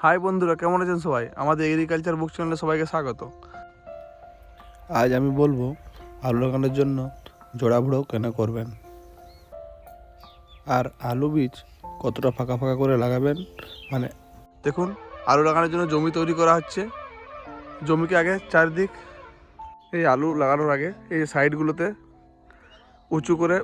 High বন্ধুরা কেমন আছেন সবাই? আমাদের এগ্রিকালচার বুক চ্যানেলে সবাইকে স্বাগত। আজ আমি বলব আলু লাগানোর জন্য জোড়া বুড়ো কেন করবেন? আর আলু বীজ কতটা ফাঁকা ফাঁকা করে লাগাবেন? মানে দেখুন আলু লাগানোর জন্য জমি তৈরি করা হচ্ছে। জমিকে আগে চারদিক এই আলু লাগানোর আগে এই সাইডগুলোতে উঁচু করে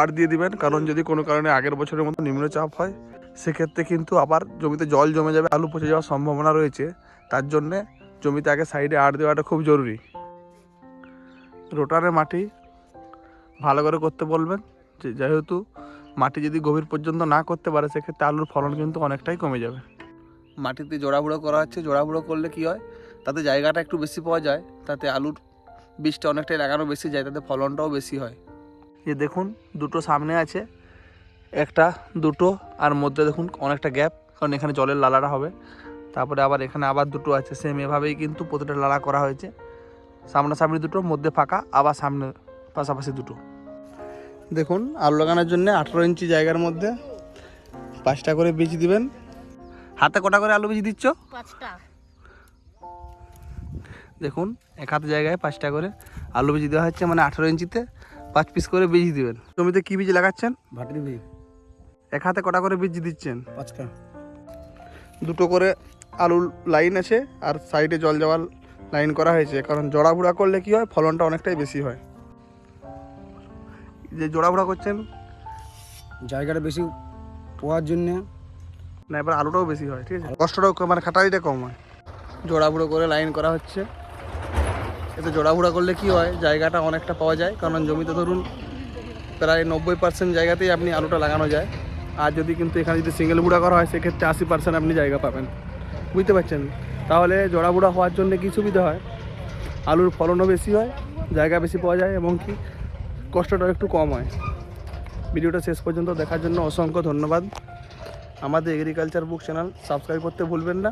আর দিয়ে দিবেন। কারণ যদি কোনো কারণে আগের বছরের মতো নিম্নচাপ হয় সেক্ষেত্রে কিন্তু আবার জমিতে জল জমে যাবে আলু পচে যাওয়ার সম্ভাবনা রয়েছে। তার জন্যে জমিতে আগে সাইডে আড় দেওয়াটা খুব জরুরি। রোটারে মাটি ভালো করে করতে বলবেন। যে যেহেতু মাটি যদি গভীর পর্যন্ত না করতে পারে সেক্ষেত্রে আলুর ফলন কিন্তু অনেকটাই কমে যাবে। মাটিতে জোড়াবুড়ো করা হচ্ছে জোড়াবুড়ো করলে কি হয়? তাতে জায়গাটা একটু বেশি পাওয়া যায় তাতে আলুর বীজটা অনেকটাই লাগানো বেশি যায় তাতে ফলনটাও বেশি হয়। যে দেখুন দুটো সামনে আছে। একটা দুটো আর মধ্যে দেখুন অনেকটা গ্যাপ কারণ এখানে জলের লালাটা হবে। তারপরে আবার এখানে আবার দুটো আছে সেম এভাবেই কিন্তু প্রতিটা লালা করা হয়েছে। সামনাসামনি দুটো মধ্যে ফাঁকা আবার সামনে পাশাপাশি দুটো। দেখুন আলু লাগানোর জন্য আঠেরো ইঞ্চি জায়গার মধ্যে পাঁচটা করে বীজ দিবেন। হাতে কটা করে আলু বীজ দিচ্ছ? দেখুন এক হাতে জায়গায় পাঁচটা করে আলু বীজ দেওয়া হচ্ছে মানে আঠেরো ইঞ্চিতে পাঁচ পিস করে বীজ দিবেন। জমিতে কী বীজ লাগাচ্ছেন? ভাটির বীজ। এক হাতে কটা করে বীজ দিচ্ছেন? পাঁচটা। দুটো করে আলুর লাইন আছে আর সাইডে জল যাওয়ার লাইন করা হয়েছে। কারণ জোড়া বুড়া করলে কি হয়? ফলনটা অনেকটাই বেশি হয়। যে জোড়া বুড়া করছেন জায়গাটা বেশি পোয়ার জন্যে। না এবার আলুটাও বেশি হয় ঠিক আছে? কষ্টটাও মানে খাটালিটা কম হয়। জোড়া বুড়ো করে লাইন করা হচ্ছে। এতে জোড়া বুড়া করলে কি হয়? জায়গাটা অনেকটা পাওয়া যায়। কারণ জমিতে ধরুন প্রায় নব্বই পার্সেন্ট জায়গাতেই আপনি আলুটা লাগানো যায়। আর যদি কিন্তু এখানে যদি সিঙ্গেল বুড়া করা হয়, সেক্ষেত্রে আশি পার্সেন্ট আপনি জায়গা পাবেন। বুঝতে পারছেন? তাহলে জোড়া বুড়া হওয়ার জন্য কী সুবিধা হয়? আলুর ফলনও বেশি হয়, জায়গা বেশি পাওয়া যায় এবং কি কষ্টটাও একটু কম হয়। ভিডিওটা শেষ পর্যন্ত দেখার জন্য অসংখ্য ধন্যবাদ। আমাদের এগ্রিকালচার বুক চ্যানেল সাবস্ক্রাইব করতে ভুলবেন না।